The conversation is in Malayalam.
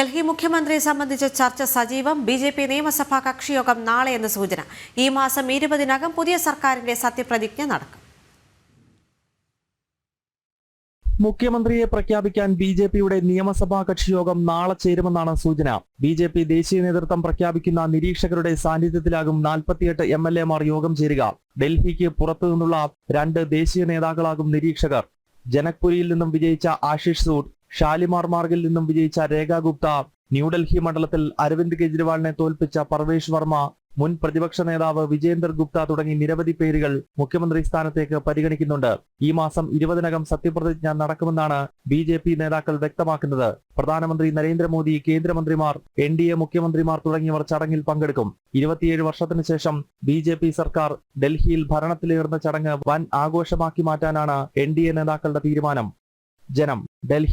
ഡൽഹി മുഖ്യമന്ത്രിയെ സംബന്ധിച്ച ചർച്ച സജീവം. ബി ജെ പി നിയമസഭാ കക്ഷിയോഗം നാളെ എന്ന സൂചന. ഈ മാസം ഇരുപതിനകം പുതിയ സർക്കാരിന്റെ സത്യപ്രതിജ്ഞ നടക്കും. മുഖ്യമന്ത്രിയെ പ്രഖ്യാപിക്കാൻ ബി ജെ പിയുടെ നിയമസഭാ കക്ഷിയോഗം നാളെ ചേരുമെന്നാണ് സൂചന. ബി ജെ പി ദേശീയ നേതൃത്വം പ്രഖ്യാപിക്കുന്ന നിരീക്ഷകരുടെ സാന്നിധ്യത്തിലാകും നാൽപ്പത്തിയെട്ട് എം എൽ എമാർ യോഗം ചേരുക. ഡൽഹിക്ക് പുറത്തു നിന്നുള്ള രണ്ട് ദേശീയ നേതാക്കളാകും നിരീക്ഷകർ. ജനക്പുരിയിൽ നിന്നും വിജയിച്ച ആശിഷ് സൂഡ് ഷാലിമാർ മാർഗിൽ നിന്നും വിജയിച്ച രേഖ ഗുപ്ത ന്യൂഡൽഹി മണ്ഡലത്തിൽ അരവിന്ദ് കെജ്രിവാളിനെ തോൽപ്പിച്ച പർവേഷ് വർമ്മ മുൻ പ്രതിപക്ഷ നേതാവ് വിജേന്ദർ ഗുപ്ത തുടങ്ങി നിരവധി പേരുകൾ മുഖ്യമന്ത്രി സ്ഥാനത്തേക്ക് പരിഗണിക്കുന്നുണ്ട്. ഈ മാസം ഇരുപതിനകം സത്യപ്രതിജ്ഞ നടക്കുമെന്നാണ് ബി ജെ പി നേതാക്കൾ വ്യക്തമാക്കുന്നത്. പ്രധാനമന്ത്രി നരേന്ദ്രമോദി കേന്ദ്രമന്ത്രിമാർ എൻ ഡി എ മുഖ്യമന്ത്രിമാർ തുടങ്ങിയവർ ചടങ്ങിൽ പങ്കെടുക്കും. ഇരുപത്തിയേഴ് വർഷത്തിനു ശേഷം ബി ജെ പി സർക്കാർ ഡൽഹിയിൽ ഭരണത്തിലേറുന്ന ചടങ്ങ് വൻ ആഘോഷമാക്കി മാറ്റാനാണ് എൻ ഡി എ നേതാക്കളുടെ തീരുമാനം. जनम डेलि